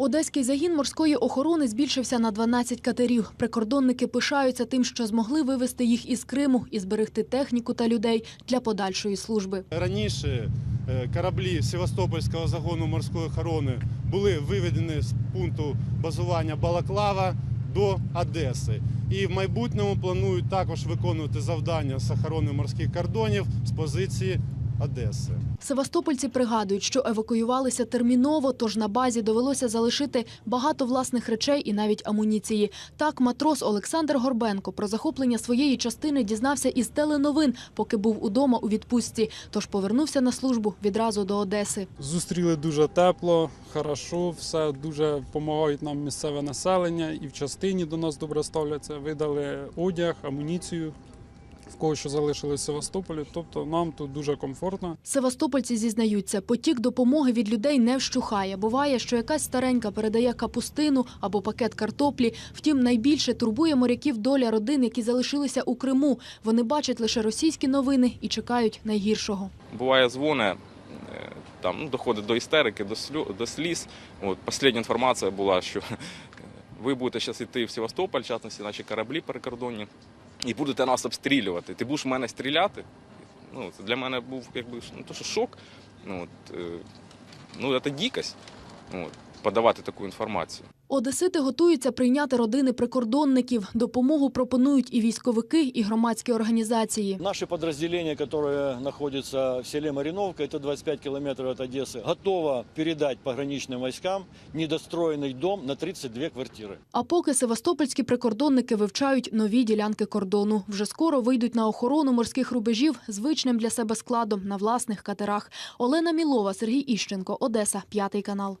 Одеський загін морської охорони збільшився на 12 катерів. Прикордонники пишаються тим, що змогли вивезти їх із Криму і зберегти техніку та людей для подальшої служби. Раніше е, кораблі Севастопольського загону морської охорони були виведені з пункту базування Балаклава до Одеси. І в майбутньому планують також виконувати завдання з охорони морських кордонів з позиції Одеси. Севастопольці пригадують, що евакуювалися терміново, тож на базі довелося залишити багато власних речей і навіть амуніції. Так, матрос Олександр Горбенко про захоплення своєї частини дізнався із теленовин, поки був удома у відпустці. Тож повернувся на службу відразу до Одеси. Зустріли дуже тепло, хорошо, все дуже допомагають нам місцеве населення і в частині до нас добре ставляться. Видали одяг, амуніцію. В кого що залишилось в Севастополі, тобто нам тут дуже комфортно. Севастопольці зізнаються, потік допомоги від людей не вщухає. Буває, що якась старенька передає капустину або пакет картоплі. Втім, найбільше турбує моряків доля родин, які залишилися у Криму. Вони бачать лише російські новини і чекають найгіршого. Буває дзвони, е, там ну, доходить до істерики, до слю, до сліз. От остання інформація була, що ви будете зараз йти в Севастополь, в частності наші кораблі перекордонні, і будете нас обстрілювати. Ти будеш в мене стріляти. Ну, це для мене був якби ну, то, що шок. Ну, от, е, ну, це дікость От, подавати таку інформацію. Одесити готуються прийняти родини прикордонників. Допомогу пропонують і військовики, і громадські організації. Наше подразделение, которое находится в селе Мариновка, это 25 километров от Одессы, готово передать пограничным войскам недостроенный дом на 32 квартиры. А поки севастопольські прикордонники вивчають нові ділянки кордону. Вже скоро вийдуть на охорону морських рубежів звичним для себе складом на власних катерах. Олена Мілова, Сергій Іщенко, Одеса, п'ятий канал.